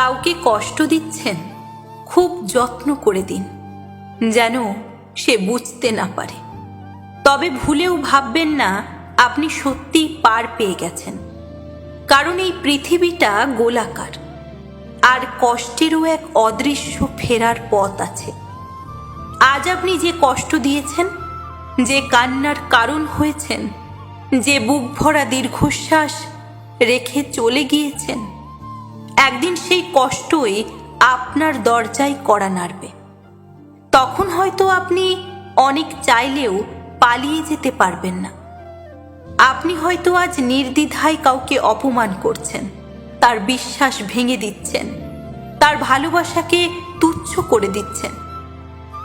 কাউকে কষ্ট দিচ্ছেন, খুব যত্ন করে দিন, যেন সে বুঝতে না পারে। তবে ভুলেও ভাববেন না, আপনি সত্যিই পার পেয়ে গেছেন। কারণ এই পৃথিবীটা গোলাকার, আর কষ্টেরও এক অদৃশ্য ফেরার পথ আছে। আজ আপনি যে কষ্ট দিয়েছেন, যে কান্নার কারণ হয়েছেন, যে বুক ভরা দীর্ঘশ্বাস রেখে চলে গিয়েছেন একদিন সেই কষ্টই আপনার দরজায় করা নাড়বে। তখন হয়তো আপনি অনেক চাইলেও পালিয়ে যেতে পারবেন না। আপনি হয়তো আজ নির্দ্বিধায় কাউকে অপমান করছেন, তার বিশ্বাস ভেঙে দিচ্ছেন, তার ভালোবাসাকে তুচ্ছ করে দিচ্ছেন।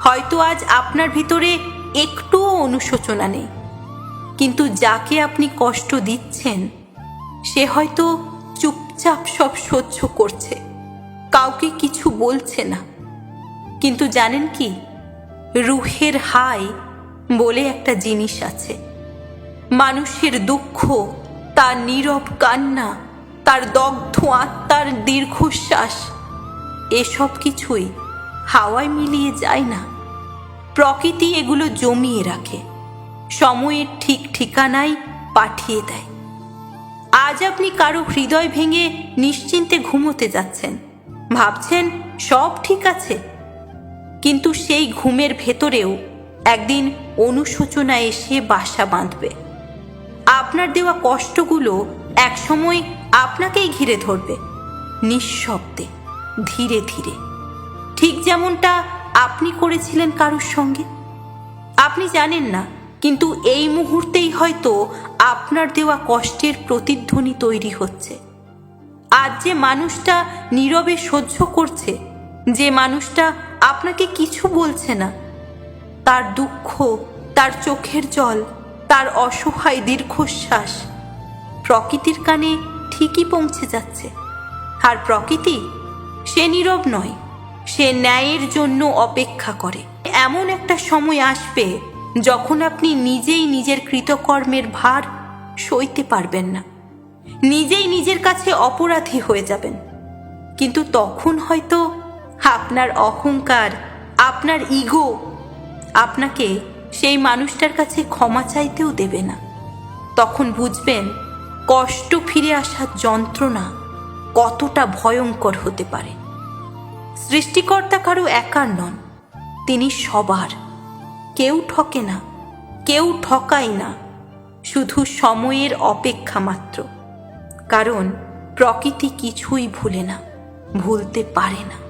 হয়তো আজ আপনার ভিতরে একটুও অনুশোচনা নেই, কিন্তু যাকে আপনি কষ্ট দিচ্ছেন, সে হয়তো সব সহ্য করছে। কাউকে কিছু বলছে না। কিন্তু জানেন কি? রুহের হাই বলে একটা জিনিস আছে। মানুষের দুঃখ, তার নীরব কান্না, তার দগ্ধ আত্মার দীর্ঘশ্বাস, এসব কিছুই হাওয়ায় মিলিয়ে যায় না। প্রকৃতি এগুলো জমিয়ে রাখে। সময়ের ঠিক ঠিকানায় পাঠিয়ে দেয়। আজ আপনি কারও হৃদয় ভেঙে নিশ্চিন্তে ঘুমোতে যাচ্ছেন। ভাবছেন, সব ঠিক আছে। কিন্তু সেই ঘুমের ভেতরেও একদিন অনুশোচনা এসে বাসা বাঁধবে। আপনার দেওয়া কষ্টগুলো একসময় আপনাকেই ঘিরে ধরবে, নিঃশব্দে, ধীরে ধীরে। ঠিক যেমনটা আপনি করেছিলেন কারোর সঙ্গে। আপনি জানেন না কিন্তু এই মুহূর্তেই হয়তো আপনার দেওয়া কষ্টের প্রতিধ্বনি তৈরি হচ্ছে। আজ যে মানুষটা নীরবে সহ্য করছে, যে মানুষটা আপনাকে কিছু বলছে না, তার দুঃখ, তার চোখের জল, তার অসহায় দীর্ঘশ্বাস প্রকৃতির কানে ঠিকই পৌঁছে যাচ্ছে। আর প্রকৃতি, সে নীরব নয়, সে ন্যায়ের জন্য অপেক্ষা করে। এমন একটা সময় আসবে যখন আপনি নিজেই নিজের কৃতকর্মের ভার সইতে পারবেন না। নিজেই নিজের কাছে অপরাধী হয়ে যাবেন। কিন্তু তখন হয়তো আপনার অহংকার, আপনার ইগো আপনাকে সেই মানুষটার কাছে ক্ষমা চাইতেও দেবে না। তখন বুঝবেন কষ্ট ফিরে আসার যন্ত্রণা কতটা ভয়ঙ্কর হতে পারে। সৃষ্টিকর্তা কারও একার নন, তিনি সবার। কেউ ঠকে না, কেউ ঠকায় না, শুধু সময়ের অপেক্ষা মাত্র। কারণ প্রকৃতি কিছুই ভুলে না, ভুলতে পারে না।